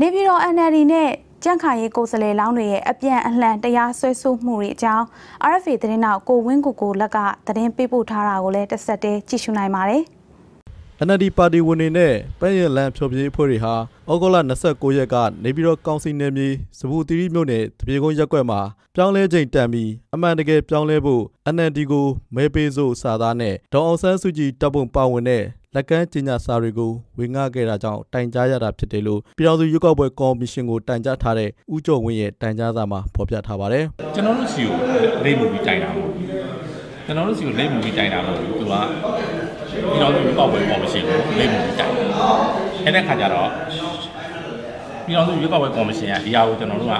နေပြည်တော် NLD နဲ့ကြန့်ခိုင်ရေးကိုယ်စားလှယ်လောင်းတွေရဲ့အပြန်အလှန်တရားစွဲဆိုမှုတွေအကြောင်း RFA သတင်းနောက်ကိုဝင်းကိုကိုလက်ကသတင်းပေးပို့ထားတာကိုလည်းတစ်ဆက်တည်းကြည့်ရှုနိုင်ပါတယ်။ NLD ပါတီဝင်တွေနဲ့ပန်းရလန်ဖြောပြရေးအဖွဲ့တွေဟာဩဂုတ်လ29ရက်ကနေပြည်တော်ကောင်စီနယ်မြေစပူတီရီမြို့နယ်တပြေကုန်းရက်ကွက်မှာပြောင်းလဲချိန်တန်ပြီးအမှန်တကယ်ပြောင်းလဲဖို့ NLD ကိုမဲပေးစို့စာသားနဲ့ဒေါအောင်ဆန်းစုကြည်တပ်ပုံပါဝင်တဲ့ လက်ကမ်းကျင်းညာစာတွေကိုဝင်ငှခဲ့တာကြောင့်တိုင်ကြားရတာဖြစ်တယ်လို့ပြည်တော်စုရွေးကောက်ပွဲကော်မရှင်ကိုတိုင်ကြားထားတဲ့ဦးကျော်ဝင်းရဲ့တိုင်ကြားစာမှာဖော်ပြထားပါတယ်။ကျွန်တော်တို့စီကိုလိမ့်မှုပြီးတိုင်တာမဟုတ်ဘူး။ကျွန်တော်တို့စီကိုလိမ့်မှုပြီးတိုင်တာမဟုတ်ဘူး။သူကပြည်တော်စုရွေးကောက်ပွဲကော်မရှင်ကိုလိမ့်မှုပြီးတိုင်တာ။အဲ့တဲ့ခါကျတော့ ပြည်တော်စုရွေးကောက်ပွဲကော်မရှင်ကဒီအရာကိုကျွန်တော်တို့က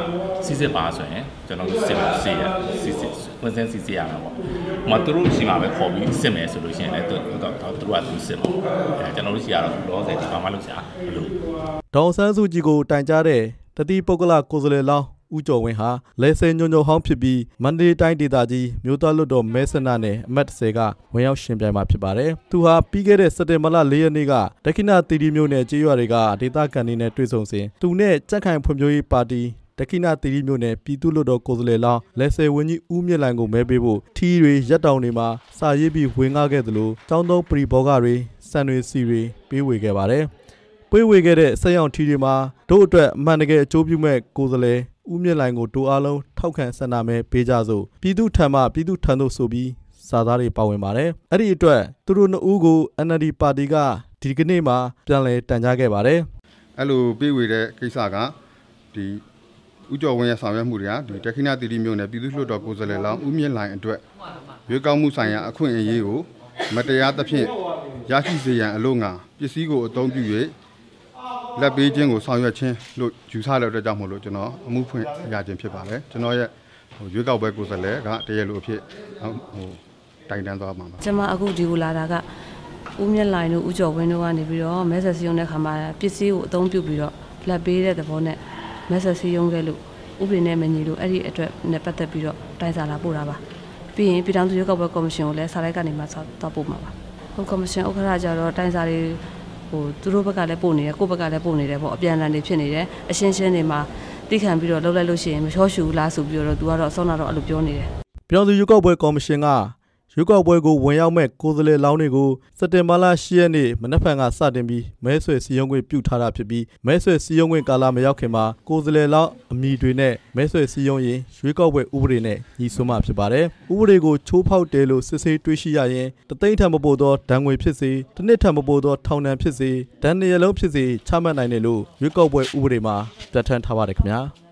စစ်စစ်ပါဆိုရင်ကျွန်တော်တို့စစ်စစ်ရစစ်စစ်ဝန်စင်းစစ်စစ်ရမှာပေါ့။မသူတို့ရှိမှာပဲခေါ်ပြီးစစ်မယ်ဆိုလို့ရှိရင်လည်းသူတို့ကသူကသူစစ်မှာ။အဲကျွန်တော်တို့ရှိရတော့လောဆယ်ဒီဘာမှလုပ်ချာမလို့ဒေါန်ဆန်းစုကြည်ကိုတိုင်ကြားတဲ့တတိပုဂ္ဂလကိုယ်စားလှယ်လောင်း ဦးကျော်ဝင်းဟာလဲဆယ်ညွန်ညွန်ဟောင်းဖြစ်ပြီးမန္တလေးတိုင်းဒေသကြီးမြို့သားလွတ်တော်မဲဆန္ဒနယ်အမတ်30ကဝင်ရောက်ရှင်ပြိုင်မှာဖြစ်ပါတယ်။သူဟာပြီးခဲ့တဲ့စက်တင်ဘာလ4ရက်နေ့ကဒက္ခိဏတီတီမြို့နယ်ကြေးရွာတွေကဒေသခံတွေနဲ့တွေ့ဆုံစဉ်သူနဲ့ကြက်ခိုင်ဖွံ့ဖြိုးရေးပါတီတက္ကိနာတီရီမြို့နယ်ပြည်သူ့လွတ်တော်ကိုယ်စားလှယ်လောင်းလက်ဆယ်ဝင်းကြီးဦးမြင့်လိုင်ကိုမဲပေးဖို့ထီးတွေရက်တောင်တွေမှာစာရေးပြီးဝင်ငှခဲ့သလိုចောင်းသုံးပရိဘောဂတွေစံတွေစီတွေပေးဝေခဲ့ပါတယ်။ပေးဝေခဲ့တဲ့ဆက်ရောင်ထီတွေမှာတို့အတွက်အမှန်တကယ်အကျိုးပြုမဲ့ကိုယ်စားလှယ် ဦးမြင့်လိုင်ကိုတို့အားလုံးထောက်ခံဆန္ဒမဲပေးကြစို့ပြည်သူထံမှပြည်သူထံသို့ဆိုပြီးစာသားတွေပါဝင်ပါတယ်။အဲ့ဒီအတွက်သူတို့နှစ်ဦးကို NLD ပါတီကဒီကနေ့မှပြန်လည်တန်ကြားခဲ့ပါတယ်။အဲ့လိုပြေးဝေတဲ့ကိစ္စကဒီဥကျော်ဝင်းရဲ့ဆောင်ရွက်မှုတွေကဒီတခိနာတီတီမျိုးနဲ့ပြည်သူ့လွှတ်တော်ကိုယ်စားလှယ်လောင်းဦးမြင့်လိုင်အတွက်ရွေးကောက်မှုဆိုင်ရာအခွင့်အရေးကိုမတရားသဖြင့်ရရှိစေရန်အလို့ငါပစ္စည်းကိုအသုံးပြု၍ လက်ပေးခြင်းကိုဆောင်ရွက်ခြင်းလို့ယူဆတဲ့အတွက်ကြောင့်မို့လို့ကျွန်တော်အမှုဖွင့်ရခြင်းဖြစ်ပါတယ်ကျွန်တော်ရဲ့ဟိုရွေးကောက်ပွဲကိုယ်စားလှယ်ကတရလူအဖြစ်ဟိုတိုင်တန်းသွားမှာပါကျွန်မအခုဒီကိုလာတာကဦးမြင့်လိုင်တို့ဦးကျော်ဝင်းတို့ကနေပြီးတော့မဲဆက်စီယုံတဲ့ခါမှာပစ္စည်းကိုအသုံးပြုပြီးတော့လက်ပေးတဲ့သဘောနဲ့မဲဆက်စီယုံခဲ့လို့ဥပဒေနဲ့မညီလို့အဲ့ဒီအတွက်နဲ့ပတ်သက်ပြီးတော့တိုင်စာလာပို့တာပါပြီးရင်ပြည်ထောင်စုရွေးကောက်ပွဲကော်မရှင်ကိုလည်းစာလိုက်ကနေမှသွားပို့မှာပါဟိုကော်မရှင်ဥက္ကဋ္ဌကျတော့တိုင်စာတွေ ဟိုသူတို့ဘက်ကလည်းပို့နေတယ်ကိုယ့်ဘက်ကလည်းပို့နေတယ်ပေါ့အပြန်အလှန်တွေဖြစ်နေတယ်အရှင်းရှင်းတွေမှာတိခံပြီးတော့လှုပ်လိုက်လို့ရှိရင်မချောရှူဘူးလားဆိုပြီးတော့သူကတော့အစောနာတော့အဲ့လိုပြောနေတယ်ပြည်တော်စုရွေးကောက်ပွဲကော်မရှင်က ရွေးကောက်ပွဲကိုဝင်ရောက်မဲ့ကိုယ်စားလှယ်လောင်းတွေကိုစက်တင်ဘာလ10ရက်နေ့မနက်ဖြန်ကစတင်ပြီးမဲဆွယ်စည်းရုံးခွင့်ပြုထားတာဖြစ်ပြီးမဲဆွယ်စည်းရုံးခွင့်ကာလမရောက်ခင်မှာကိုယ်စားလှယ်လောင်းအမည်တွေနဲ့မဲဆွယ်စည်းရုံးရင်ရွေးကောက်ပွဲဥပဒေနဲ့ညီဆွမှာဖြစ်ပါတယ်။ဥပဒေကိုချိုးဖောက်တယ်လို့စစ်ဆေးတွေ့ရှိရရင်တသိန်းထံမပို့သောဒဏ်ငွေဖြစ်စေတစ်နှစ်ထံမပို့သောထောင်ဒဏ်ဖြစ်စေဒဏ်နှစ်ရလုံးဖြစ်စေချမှတ်နိုင်တယ်လို့ရွေးကောက်ပွဲဥပဒေမှာပြဋ္ဌာန်းထားပါတယ်ခင်ဗျာ။